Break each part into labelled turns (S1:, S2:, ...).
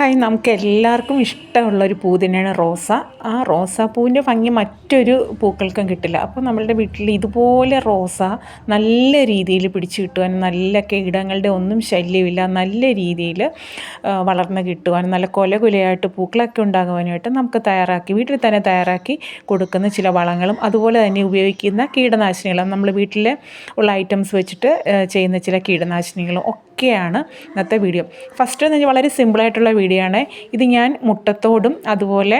S1: Hi നമുക്ക് എല്ലാവർക്കും ഇഷ്ടമുള്ളൊരു പൂ തന്നെയാണ് റോസ. ആ റോസാപ്പൂവിന്റെ ഭംഗി മറ്റൊരു പൂക്കൾക്കും കിട്ടില്ല. അപ്പോൾ നമ്മളുടെ വീട്ടിൽ ഇതുപോലെ റോസ നല്ല രീതിയിൽ പിടിച്ച് കിട്ടുവാൻ നല്ല കീടങ്ങളുടെ ഒന്നും ശല്യമില്ല നല്ല രീതിയിൽ വളർന്ന് കിട്ടുവാൻ നല്ല കൊല കൊലയായിട്ട് പൂക്കളൊക്കെ ഉണ്ടാകുവാനായിട്ട് നമുക്ക് തയ്യാറാക്കി വീട്ടിൽ തന്നെ തയ്യാറാക്കി കൊടുക്കുന്ന ചില വളങ്ങളും അതുപോലെ തന്നെ ഉപയോഗിക്കുന്ന കീടനാശിനികളും നമ്മൾ വീട്ടിൽ ഉള്ള ഐറ്റംസ് വെച്ചിട്ട് ചെയ്യുന്ന ചില കീടനാശിനികളും ഒക്കെയാണ് ഇന്നത്തെ വീഡിയോ. ഫസ്റ്റ് എന്ന് വളരെ സിമ്പിളായിട്ടുള്ള വീഡിയോ ആണ് ഇത് ഞാൻ മുട്ടത്തോടും അതുപോലെ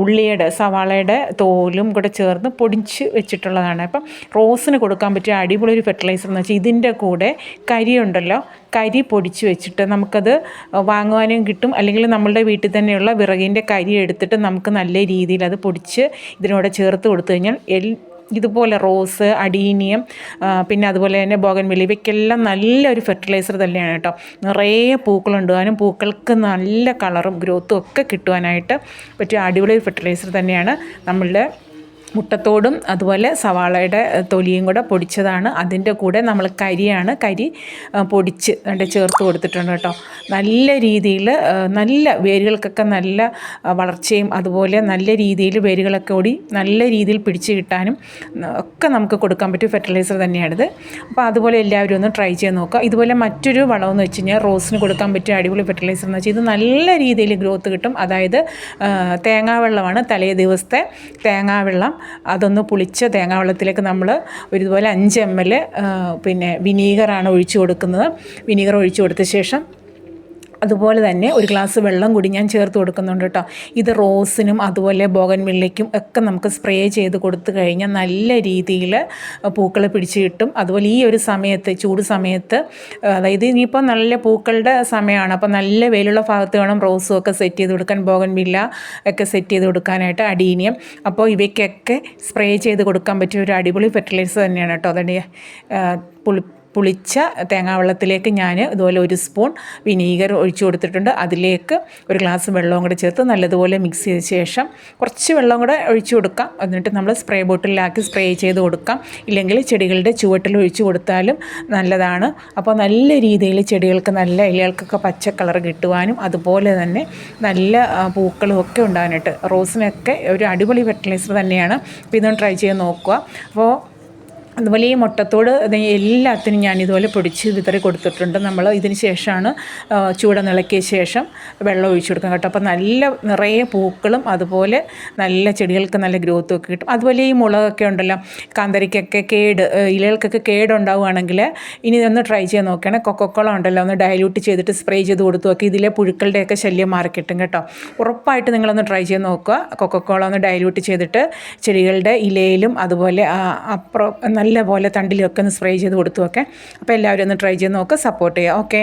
S1: ഉള്ളിയുടെ സവാളയുടെ തോലും കൂടെ ചേർന്ന് പൊടിച്ച് വെച്ചിട്ടുള്ളതാണ്. അപ്പം റോസിന് കൊടുക്കാൻ പറ്റിയ അടിപൊളി ഒരു ഫെർട്ടിലൈസർ എന്ന് വെച്ചാൽ ഇതിന്റെ കൂടെ കരി ഉണ്ടല്ലോ കരി പൊടിച്ച് വെച്ചിട്ട് നമുക്കത് വാങ്ങുവാനും കിട്ടും. അല്ലെങ്കിൽ നമ്മളുടെ വീട്ടിൽ തന്നെയുള്ള വിറകിന്റെ കരി എടുത്തിട്ട് നമുക്ക് നല്ല രീതിയിൽ അത് പൊടിച്ച് ഇതിനോട് ചേർത്ത് കൊടുത്തു കഴിഞ്ഞാൽ ഇതുപോലെ റോസ് അടീനിയം പിന്നെ അതുപോലെ തന്നെ ബോഗൻ ഇവയ്ക്കെല്ലാം നല്ലൊരു ഫെർട്ടിലൈസർ തന്നെയാണ് കേട്ടോ. നിറയെ പൂക്കളുണ്ടാകാനും പൂക്കൾക്ക് നല്ല കളറും ഗ്രോത്തും ഒക്കെ കിട്ടുവാനായിട്ട് പറ്റിയ അടിപൊളി ഫെർട്ടിലൈസർ തന്നെയാണ് നമ്മളുടെ മുട്ടത്തോടും അതുപോലെ സവാളയുടെ തൊലിയും കൂടെ പൊടിച്ചതാണ്. അതിന്റെ കൂടെ നമ്മൾ കരിയാണ് കരി പൊടിച്ച് അതിന്റെ ചേർത്ത് കൊടുത്തിട്ടുണ്ട് കേട്ടോ. നല്ല രീതിയിൽ നല്ല വേരുകൾക്കൊക്കെ നല്ല വളർച്ചയും അതുപോലെ നല്ല രീതിയിൽ വേരുകളൊക്കെ ഓടി നല്ല രീതിയിൽ പിടിച്ച് കിട്ടാനും ഒക്കെ നമുക്ക് കൊടുക്കാൻ പറ്റും ഫെർട്ടിലൈസർ തന്നെയാണിത്. അപ്പോൾ അതുപോലെ എല്ലാവരും ഒന്ന് ട്രൈ ചെയ്ത് നോക്കുക. ഇതുപോലെ മറ്റൊരു വളമെന്ന് വെച്ച് കഴിഞ്ഞാൽ റോസിന് കൊടുക്കാൻ പറ്റിയ അടിപൊളി ഫെർട്ടിലൈസർ എന്ന് വെച്ചാൽ ഇത് നല്ല രീതിയിൽ ഗ്രോത്ത് കിട്ടും. അതായത് തേങ്ങാവെള്ളമാണ് തലേ ദിവസത്തെ തേങ്ങാവെള്ളം. അതൊന്ന് പുളിച്ച തേങ്ങാ വെള്ളത്തിലേക്ക് നമ്മൾ ഒരുപോലെ അഞ്ച് എം എൽ പിന്നെ വിനീഗറാണ് ഒഴിച്ചു കൊടുക്കുന്നത്. വിനീഗർ ഒഴിച്ചു കൊടുത്ത ശേഷം അതുപോലെ തന്നെ ഒരു ഗ്ലാസ് വെള്ളം കൂടി ഞാൻ ചേർത്ത് കൊടുക്കുന്നുണ്ട് കേട്ടോ. ഇത് റോസിനും അതുപോലെ ബോഗൻവില്ലയ്ക്കും ഒക്കെ നമുക്ക് സ്പ്രേ ചെയ്ത് കൊടുത്തു കഴിഞ്ഞാൽ നല്ല രീതിയിൽ പൂക്കൾ പിടിച്ച് കിട്ടും. അതുപോലെ ഈ ഒരു സമയത്ത് ചൂട് സമയത്ത് അതായത് ഇനിയിപ്പോൾ നല്ല പൂക്കളുടെ സമയമാണ്. അപ്പോൾ നല്ല വെയിലുള്ള ഭാഗത്ത് വേണം റോസും ഒക്കെ സെറ്റ് ചെയ്ത് കൊടുക്കാൻ ബോഗൻവില്ല ഒക്കെ സെറ്റ് ചെയ്ത് കൊടുക്കാനായിട്ട് അടീനിയം. അപ്പോൾ ഇവയ്ക്കൊക്കെ സ്പ്രേ ചെയ്ത് കൊടുക്കാൻ പറ്റിയ ഒരു അടിപൊളി ഫെർട്ടിലൈസർ തന്നെയാണ് കേട്ടോ. അതുകൊണ്ട് പുളി പുളിച്ച തേങ്ങാവെള്ളത്തിലേക്ക് ഞാൻ ഇതുപോലെ ഒരു സ്പൂൺ വിനീഗർ ഒഴിച്ചു കൊടുത്തിട്ടുണ്ട്. അതിലേക്ക് ഒരു ഗ്ലാസ് വെള്ളവും കൂടെ ചേർത്ത് നല്ലതുപോലെ മിക്സ് ചെയ്ത ശേഷം കുറച്ച് വെള്ളം കൂടെ ഒഴിച്ചു കൊടുക്കാം. എന്നിട്ട് നമ്മൾ സ്പ്രേ ബോട്ടിലാക്കി സ്പ്രേ ചെയ്ത് കൊടുക്കാം. ഇല്ലെങ്കിൽ ചെടികളുടെ ചുവട്ടിൽ ഒഴിച്ചു കൊടുത്താലും നല്ലതാണ്. അപ്പോൾ നല്ല രീതിയിൽ ചെടികൾക്ക് നല്ല ഇലകൾക്കൊക്കെ പച്ച കളർ കിട്ടുവാനും അതുപോലെ തന്നെ നല്ല പൂക്കളും ഒക്കെ ഉണ്ടാകാനായിട്ട് റോസിനൊക്കെ ഒരു അടിപൊളി ഫെർട്ടിലൈസർ തന്നെയാണ്. അപ്പോൾ ഇതൊന്ന് ട്രൈ ചെയ്ത് നോക്കുക. അപ്പോൾ അതുപോലെ ഈ മുട്ടത്തോട് എല്ലാത്തിനും ഞാൻ ഇതുപോലെ പൊടിച്ച് വിതറി കൊടുത്തിട്ടുണ്ട്. നമ്മൾ ഇതിന് ശേഷമാണ് ചൂട നിളക്കിയ ശേഷം വെള്ളം ഒഴിച്ചു കൊടുക്കുക കേട്ടോ. അപ്പോൾ നല്ല നിറയെ പൂക്കളും അതുപോലെ നല്ല ചെടികൾക്ക് നല്ല ഗ്രോത്തും ഒക്കെ കിട്ടും. അതുപോലെ ഈ മുളകൊക്കെ ഉണ്ടല്ലോ കാന്തരിക്കൊക്കെ കേട് ഇലകൾക്കൊക്കെ കേടുണ്ടാവുകയാണെങ്കിൽ ഇനി ഇതൊന്ന് ട്രൈ ചെയ്ത് നോക്കുകയാണെങ്കിൽ കൊക്കക്കോള ഉണ്ടല്ലോ ഒന്ന് ഡയലൂട്ട് ചെയ്തിട്ട് സ്പ്രേ ചെയ്ത് കൊടുത്തു നോക്കി. ഇതിലെ പുഴുക്കളുടെയൊക്കെ ശല്യം മാറി കിട്ടും കേട്ടോ. ഉറപ്പായിട്ട് നിങ്ങളൊന്ന് ട്രൈ ചെയ്ത് നോക്കുക. കൊക്കക്കോള ഒന്ന് ഡയലൂട്ട് ചെയ്തിട്ട് ചെടികളുടെ ഇലയിലും അതുപോലെ അപ്പുറം നല്ല പോലെ തണ്ടിലൊക്കെ ഒന്ന് സ്പ്രേ ചെയ്ത് കൊടുത്തു ഒക്കെ അപ്പോൾ എല്ലാവരും ഒന്ന് ട്രൈ ചെയ്ത് നോക്കുക സപ്പോർട്ട് ചെയ്യുക ഓക്കെ